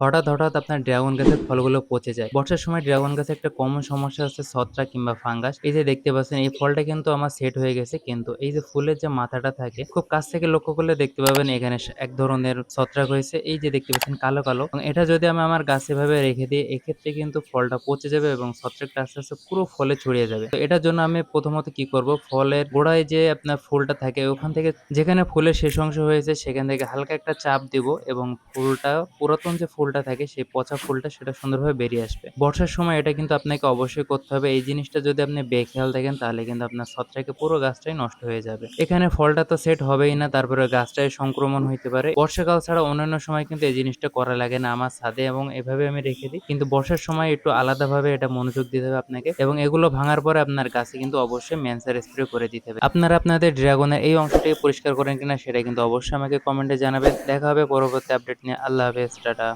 হঠাৎ, হঠাৎ আপনার ড্রাগন গাছের ফলগুলো পচে যায়। বর্ষার সময় ড্রাগন গাছে একটা কমন সমস্যা হচ্ছে ছত্রাক কিংবা ফাঙ্গাস। এই যে দেখতে পাচ্ছেন এই ফলটা কিন্তু আমার সেট হয়ে গেছে। কিন্তু এই যে ফুলের যে মাথাটা থাকে খুব কাছ থেকে লক্ষ্য করলে দেখতে পাবেন এখানে এক ধরনের ছত্রাক হয়েছে। এই যে দেখতে পাচ্ছেন কালো, কালো এটা যদি আমি আমার গাছে এভাবে রেখে দিই এক্ষেত্রে কিন্তু ফলটা পচে যাবে এবং ছত্রাকটা আস্তে, আস্তে পুরো ফলে ছড়িয়ে যাবে। তো এটার জন্য আমি প্রথমত কি করব ফলের গোড়ায় যে আপনার ফুলটা থাকে ওখান থেকে যেখানে ফুলের শেষ অংশ হয়েছে সেখান থেকে হালকা একটা চাপ দিব এবং ফুলটা পুরাতন যে ফুলটা থাকে সেই পচা ফুলটা সেটা সুন্দরভাবে বেরিয়ে আসবে। বর্ষার সময় এটা কিন্তু আপনাকে অবশ্যই করতে হবে। এই জিনিসটা যদি আপনি বেখেয়াল দেখেন তাহলে কিন্তু আপনার ছত্রাকে পুরো গাছটাই নষ্ট হয়ে যাবে। এখানে ফলটা তো সেট হবেই না তারপরে গাছটায় সংক্রমণ হইতে পারে। বর্ষাকাল ছাড়া অন্যান্য সময় কিন্তু এই জিনিসটা করা লাগে না আমার ছাদে এবং এভাবে আমি রেখে দিই। কিন্তু বর্ষার সময় একটু আলাদাভাবে এটা মনোযোগ দিতে হবে আপনাকে এবং এগুলো ভাঙার পরে আপনার গাছে কিন্তু অবশ্যই ম্যানসার স্প্রে করে দিতে হবে। আপনারা আপনাদের ড্রাগনের এই অংশটাকে পরিষ্কার করেন কিনা সেটা কিন্তু অবশ্যই আমাকে কমেন্টে জানাবেন। দেখা হবে পরবর্তী আপডেট নিয়ে। আল্লাহ হাফেজ, টাটা।